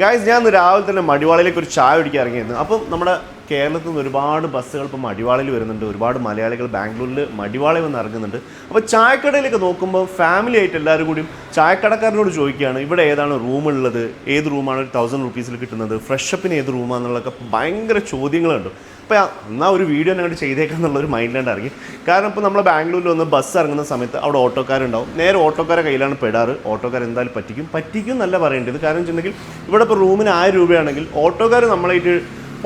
Guys ഞാൻ രാവിലെ തന്നെ മടിവാളയിലേക്ക് ഒരു ചായ കുടിക്കാൻ ഇറങ്ങിയിരുന്നു. അപ്പം നമ്മുടെ കേരളത്തിൽ നിന്ന് ഒരുപാട് ബസ്സുകൾ ഇപ്പം മടിവാളയിൽ വരുന്നുണ്ട് ഒരുപാട് മലയാളികൾ ബാംഗ്ലൂരിൽ മടിവാളയിൽ വന്ന് ഇറങ്ങുന്നുണ്ട്. അപ്പോൾ ചായക്കടയിലൊക്കെ നോക്കുമ്പോൾ ഫാമിലി ആയിട്ട് എല്ലാവരും കൂടിയും ചായക്കടക്കാരനോട് ചോദിക്കുകയാണ് ഇവിടെ ഏതാണ് റൂം ഉള്ളത്? ഏത് റൂമാണ് ഒരു തൗസൻഡ് റുപ്പീസിൽ കിട്ടുന്നത്? ഫ്രഷപ്പിന് ഏത് റൂമാണെന്നുള്ളതൊക്കെ ഭയങ്കര ചോദ്യങ്ങളുണ്ട്. അപ്പോൾ എന്നാൽ ഒരു വീഡിയോ അങ്ങോട്ട് ചെയ്തേക്കാം എന്നുള്ളൊരു മൈൻഡിലാണ്ട് ഇറങ്ങി. കാരണം ഇപ്പോൾ നമ്മൾ ബാംഗ്ലൂരിൽ വന്ന് ബസ് ഇറങ്ങുന്ന സമയത്ത് അവിടെ ഓട്ടോക്കാരുണ്ടാവും. നേരെ ഓട്ടോക്കാരെ കയ്യിലാണ് പെടാറ്. ഓട്ടോക്കാർ എന്തായാലും പറ്റിക്കും. പറ്റിക്കും എന്നല്ല പറയേണ്ടത്. കാരണം വെച്ചിട്ടുണ്ടെങ്കിൽ ഇവിടെ ഇപ്പോൾ റൂമിന് ആയിരം രൂപയാണെങ്കിൽ ഓട്ടോക്കാർ നമ്മളായിട്ട്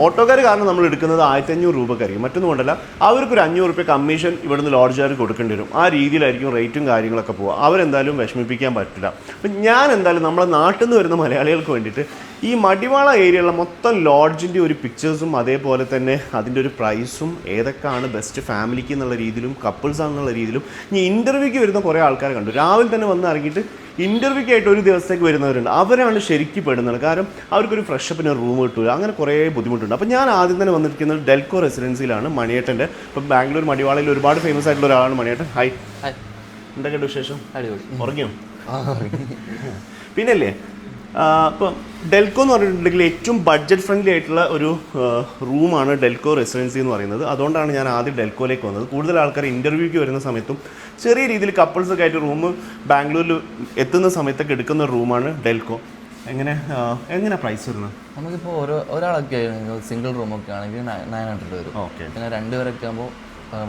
ഓട്ടോക്കാർ കാരണം നമ്മൾ എടുക്കുന്നത് അഞ്ഞൂറ് രൂപക്കായിരിക്കും. മറ്റൊന്നും കൊണ്ടല്ല അവർക്കൊരു അഞ്ഞൂറ് റുപ്യ കമ്മീഷൻ ഇവിടുന്ന് ലോഡ്ജുകാർ കൊടുക്കേണ്ടി വരും. ആ രീതിയിലായിരിക്കും റേറ്റും കാര്യങ്ങളൊക്കെ പോവുക. അവരെന്തായാലും വിഷമിപ്പിക്കാൻ പറ്റില്ല. അപ്പം ഞാൻ എന്തായാലും നമ്മളെ നാട്ടിൽ നിന്ന് വരുന്ന മലയാളികൾക്ക് വേണ്ടിയിട്ട് ഈ മടിവാള ഏരിയയിലുള്ള മൊത്തം ലോഡ്ജിന്റെ ഒരു പിക്ചേഴ്സും അതേപോലെ തന്നെ അതിന്റെ ഒരു പ്രൈസും ഏതൊക്കെയാണ് ബെസ്റ്റ് ഫാമിലിക്ക് എന്നുള്ള രീതിയിലും കപ്പിൾസ് ആണെന്നുള്ള രീതിയിലും ഇനി ഇന്റർവ്യൂക്ക് വരുന്ന കുറേ ആൾക്കാരെ കണ്ടു. രാവിലെ തന്നെ വന്ന് ഇറങ്ങിയിട്ട് ഇന്റർവ്യൂക്ക് ആയിട്ട് ഒരു ദിവസത്തേക്ക് വരുന്നവരുണ്ട്. അവരാണ് ശരിക്കും പെടുന്നത്. കാരണം അവർക്കൊരു ഫ്രഷപ്പിന് റൂം കിട്ടുക അങ്ങനെ കുറേ ബുദ്ധിമുട്ടുണ്ട്. അപ്പോൾ ഞാൻ ആദ്യം തന്നെ വന്നിരിക്കുന്നത് ഡെൽക്കോ റെസിഡൻസിയിലാണ് മണിയേട്ടന്റെ. ഇപ്പം ബാംഗ്ലൂർ മടിവാളയിൽ ഒരുപാട് ഫേമസ് ആയിട്ടുള്ള ഒരാളാണ് മണിയേട്ടൻ. ഹായ്. എന്തൊക്കെയുണ്ട് വിശേഷം? അടിപൊളി. ഉറങ്ങിയോ? പിന്നല്ലേ ഇപ്പം ഡെൽക്കോ എന്ന് പറഞ്ഞിട്ടുണ്ടെങ്കിൽ ഏറ്റവും ബഡ്ജറ്റ് ഫ്രണ്ട്ലി ആയിട്ടുള്ള ഒരു റൂമാണ് ഡെൽക്കോ റെസിഡൻസി എന്ന് പറയുന്നത്. അതുകൊണ്ടാണ് ഞാൻ ആദ്യം ഡെൽക്കോയിലേക്ക് വന്നത്. കൂടുതൽ ആൾക്കാർ ഇന്റർവ്യൂക്ക് വരുന്ന സമയത്തും ചെറിയ രീതിയിൽ കപ്പിൾസൊക്കെ ആയിട്ട് റൂം ബാംഗ്ലൂരിൽ എത്തുന്ന സമയത്തൊക്കെ എടുക്കുന്ന റൂമാണ് ഡെൽക്കോ എങ്ങനെ എങ്ങനെ പ്രൈസ് വരുന്നത്? നമുക്കിപ്പോൾ ഓരോ ഒരാളൊക്കെ സിംഗിൾ റൂമൊക്കെ ആണെങ്കിൽ നയൻ ഹൺഡ്രഡ് വരും. ഓക്കെ. പിന്നെ രണ്ടുപേരൊക്കെ ആകുമ്പോൾ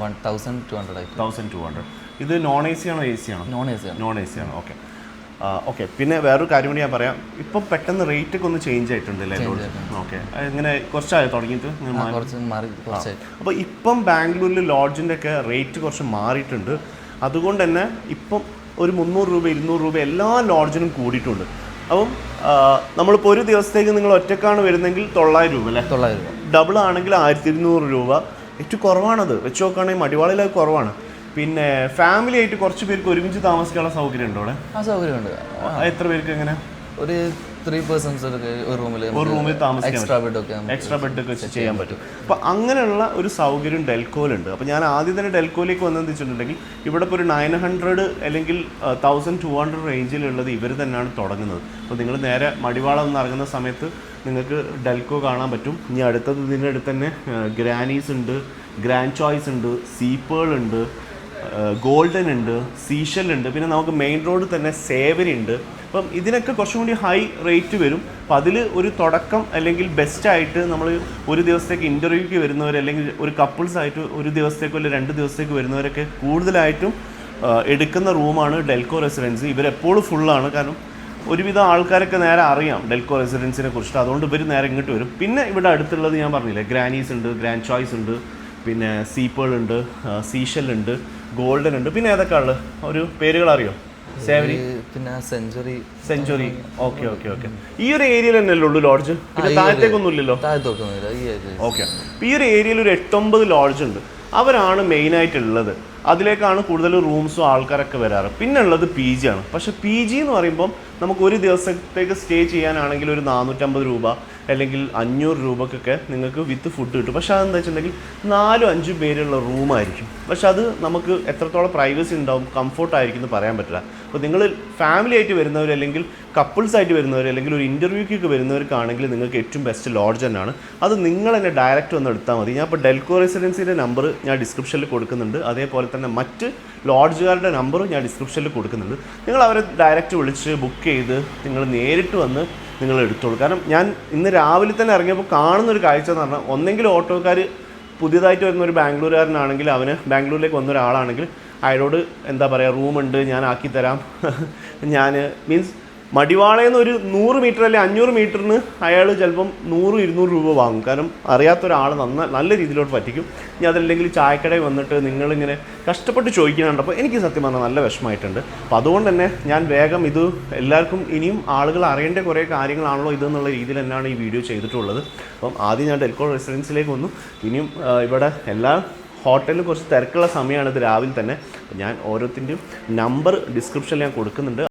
വൺ തൗസൻഡ് ടു ഹൺഡ്രഡ് ആയിരിക്കും. തൗസൻഡ് ടു ഹൺഡ്രഡ് ഇത് നോൺ എ സി ആണോ എ സി ആണോ? നോൺ എ സി ആണ്. നോൺ എ സി ആണ്. ഓക്കെ. ഓക്കെ പിന്നെ വേറൊരു കാര്യം കൂടി ഞാൻ പറയാം. ഇപ്പം പെട്ടെന്ന് റേറ്റ് ഒക്കെ ഒന്ന് ചേഞ്ച് ആയിട്ടുണ്ട് അല്ലേ? ഓക്കെ ഇങ്ങനെ കുറച്ചായോ? തുടങ്ങിയിട്ട്? അപ്പോൾ ഇപ്പം ബാംഗ്ലൂരിൽ ലോഡ്ജിന്റെ ഒക്കെ റേറ്റ് കുറച്ച് മാറിയിട്ടുണ്ട്. അതുകൊണ്ട് തന്നെ ഇപ്പം ഒരു മുന്നൂറ് രൂപ ഇരുന്നൂറ് രൂപ എല്ലാ ലോഡ്ജിനും കൂടിയിട്ടുണ്ട്. അപ്പം നമ്മളിപ്പോൾ ഒരു ദിവസത്തേക്ക് നിങ്ങൾ ഒറ്റക്കാണ് വരുന്നെങ്കിൽ തൊള്ളായിരം രൂപ അല്ലേ? തൊള്ളായിരം രൂപ. ഡബിൾ ആണെങ്കിൽ ആയിരത്തി ഇരുന്നൂറ് രൂപ. ഏറ്റവും കുറവാണത്. വെച്ച് നോക്കുകയാണെങ്കിൽ മടിവാളിലൊക്കെ കുറവാണ്. പിന്നെ ഫാമിലി ആയിട്ട് കുറച്ച് പേർക്ക് ഒരുമിച്ച് താമസിക്കാനുള്ള സൗകര്യം ഉണ്ടോ അവിടെ? ആ സൗകര്യമുണ്ട്. ഉണ്ട് എത്ര പേർക്ക് എങ്ങനെ? ഒരു ത്രീ പേഴ്സൺസ് ഒരു റൂമിൽ ഒരു റൂമിൽ താമസിക്കാൻ എക്സ്ട്രാ ബെഡ് ഒക്കെ എക്സ്ട്രാ ബെഡ് ഒക്കെ വെച്ച് ചെയ്യാൻ പറ്റും. അപ്പോൾ അങ്ങനെയുള്ള ഒരു സൗകര്യം ഡെൽക്കോയിലുണ്ട് അപ്പോൾ ഞാൻ ആദ്യം തന്നെ ഡെൽക്കോയിലേക്ക് വന്നതെന്ന് വെച്ചിട്ടുണ്ടെങ്കിൽ ഇവിടെ ഇപ്പോൾ ഒരു നയൻ ഹൺഡ്രഡ് അല്ലെങ്കിൽ തൗസൻഡ് ടു ഹൺഡ്രഡ് റേഞ്ചിലുള്ളത് ഇവർ തന്നെയാണ് തുടങ്ങുന്നത്. അപ്പോൾ നിങ്ങൾ നേരെ മടിവാളം എന്ന് ഇറങ്ങുന്ന സമയത്ത് നിങ്ങൾക്ക് ഡെൽക്കോ കാണാൻ പറ്റും. ഇനി അടുത്തത് ഇതിന്റെ അടുത്ത് തന്നെ ഗ്രാനീസ് ഉണ്ട് ഗ്രാൻഡ് ചോയ്സ് ഉണ്ട് സീപ്പേൾ ഉണ്ട് ഗോൾഡൻ ഉണ്ട് സീഷൽ ഉണ്ട് പിന്നെ നമുക്ക് മെയിൻ റോഡ് തന്നെ സേവരി ഉണ്ട്. അപ്പം ഇതിനൊക്കെ കുറച്ചും കൂടി ഹൈ റേറ്റ് വരും. അപ്പം അതിൽ ഒരു തുടക്കം അല്ലെങ്കിൽ ബെസ്റ്റ് ആയിട്ട് നമ്മൾ ഒരു ദിവസത്തേക്ക് ഇന്റർവ്യൂക്ക് വരുന്നവർ അല്ലെങ്കിൽ ഒരു കപ്പിൾസ് ആയിട്ട് ഒരു ദിവസത്തേക്കോ അല്ലെങ്കിൽ രണ്ട് ദിവസത്തേക്ക് വരുന്നവരൊക്കെ കൂടുതലായിട്ടും എടുക്കുന്ന റൂമാണ് ഡെൽക്കോ റെസിഡൻസി ഇവരെപ്പോഴും ഫുള്ളാണ് കാരണം ഒരുവിധം ആൾക്കാരൊക്കെ നേരെ അറിയാം ഡെൽക്കോ റെസിഡൻസിനെ കുറിച്ചിട്ട്. അതുകൊണ്ട് ഇവർ നേരെ ഇങ്ങോട്ട് വരും. പിന്നെ ഇവിടെ അടുത്തുള്ളത് ഞാൻ പറഞ്ഞില്ലേ ഗ്രാനീസ് ഉണ്ട് ഗ്രാൻഡ് ചോയ്സ് ഉണ്ട് പിന്നെ സീപ്പേൾ ഉണ്ട് സീഷൽ ഉണ്ട്. ഗോൾഡൻ ഉണ്ട്. പിന്നെ ഏതൊക്കെ ഉള്ളത് ഒരു പേരുകൾ അറിയോ? സേവരി പിന്നെ Century. Century. Okay okay okay. ഈ ഒരു ഏരിയയിൽ തന്നെയല്ലേ ഉള്ളൂ ലോഡ്ജ്? പിന്നെ താഴത്തേക്കൊന്നും ഇല്ലല്ലോ? ഓക്കെ. ഈ ഒരു ഏരിയയിൽ ഒരു എട്ടൊമ്പത് ലോഡ്ജ് ഉണ്ട്. അവരാണ് മെയിനായിട്ട് ഉള്ളത് അതിലേക്കാണ് കൂടുതൽ റൂംസും ആൾക്കാരൊക്കെ വരാറ്. പിന്നെ ഉള്ളത് പി ജി ആണ്. പക്ഷേ പി ജി എന്ന് പറയുമ്പം നമുക്ക് ഒരു ദിവസത്തേക്ക് സ്റ്റേ ചെയ്യാനാണെങ്കിൽ ഒരു നാനൂറ്റമ്പത് രൂപ അല്ലെങ്കിൽ അഞ്ഞൂറ് രൂപക്കൊക്കെ നിങ്ങൾക്ക് വിത്ത് ഫുഡ് കിട്ടും. പക്ഷേ അതെന്താ വെച്ചിട്ടുണ്ടെങ്കിൽ നാലും അഞ്ചും പേരുള്ള റൂമായിരിക്കും. പക്ഷേ അത് നമുക്ക് എത്രത്തോളം പ്രൈവസി ഉണ്ടാവും കംഫർട്ട് ആയിരിക്കും എന്ന് പറയാൻ പറ്റില്ല. അപ്പോൾ നിങ്ങൾ ഫാമിലി ആയിട്ട് വരുന്നവർ അല്ലെങ്കിൽ കപ്പിൾസ് ആയിട്ട് വരുന്നവർ അല്ലെങ്കിൽ ഒരു ഇന്റർവ്യൂക്കൊക്കെ വരുന്നവർക്കാണെങ്കിൽ നിങ്ങൾക്ക് ഏറ്റവും ബെസ്റ്റ് ലോഡ്ജ് തന്നെയാണ്. അത് നിങ്ങൾ തന്നെ ഡയറക്റ്റ് വന്ന് എടുത്താൽ മതി. ഞാൻ ഇപ്പോൾ ഡെൽക്കോ റെസിഡൻസിന്റെ നമ്പർ ഞാൻ ഡിസ്ക്രിപ്ഷനിൽ കൊടുക്കുന്നുണ്ട്. അതേപോലെ തന്നെ മറ്റ് ലോഡ്ജുകാരുടെ നമ്പറും ഞാൻ ഡിസ്ക്രിപ്ഷനിൽ കൊടുക്കുന്നുണ്ട്. നിങ്ങൾ അവരെ ഡയറക്റ്റ് വിളിച്ച് ബുക്ക് ചെയ്ത് നിങ്ങൾ നേരിട്ട് വന്ന് നിങ്ങൾ എടുത്തോളൂ. കാരണം ഞാൻ ഇന്ന് രാവിലെ തന്നെ ഇറങ്ങിയപ്പോൾ കാണുന്ന ഒരു കാഴ്ച എന്ന് പറഞ്ഞാൽ ഒന്നെങ്കിൽ ഓട്ടോക്കാർ പുതിയതായിട്ട് വരുന്ന ഒരു ബാംഗ്ലൂരുകാരനാണെങ്കിൽ അവന് ബാംഗ്ലൂരിലേക്ക് വന്ന ഒരാളാണെങ്കിൽ അയാളോട് എന്താ പറയുക റൂമുണ്ട് ഞാൻ ആക്കി തരാം ഞാൻ മീൻസ് മടിവാളയിൽ ഒരു നൂറ് മീറ്റർ അല്ലെങ്കിൽ അഞ്ഞൂറ് മീറ്ററിന് അയാൾ ചിലപ്പം നൂറ് ഇരുന്നൂറ് രൂപ വാങ്ങും. കാരണം അറിയാത്ത ഒരാൾ നന്ന നല്ല രീതിയിലോട്ട് പറ്റിക്കും. ഇനി അതല്ലെങ്കിൽ ചായക്കടയിൽ വന്നിട്ട് നിങ്ങളിങ്ങനെ കഷ്ടപ്പെട്ട് ചോദിക്കുന്നുണ്ട്. അപ്പോൾ എനിക്ക് സത്യം പറഞ്ഞാൽ നല്ല വിഷമമായിട്ടുണ്ട്. അപ്പോൾ അതുകൊണ്ട് തന്നെ ഞാൻ വേഗം ഇത് എല്ലാവർക്കും ഇനിയും ആളുകൾ അറിയേണ്ട കുറേ കാര്യങ്ങളാണല്ലോ ഇതെന്നുള്ള രീതിയിൽ തന്നെയാണ് ഈ വീഡിയോ ചെയ്തിട്ടുള്ളത്. അപ്പം ആദ്യം ഞാൻ ഡെൽക്കോ റെസിഡൻസിലേക്ക് വന്നു. ഇനിയും ഇവിടെ എല്ലാ ഹോട്ടലിൽ കുറച്ച് തിരക്കുള്ള സമയമാണ് ഇത് രാവിലെ തന്നെ. ഞാൻ ഓരോത്തിന്റെയും നമ്പർ ഡിസ്ക്രിപ്ഷനിൽ ഞാൻ കൊടുക്കുന്നുണ്ട്.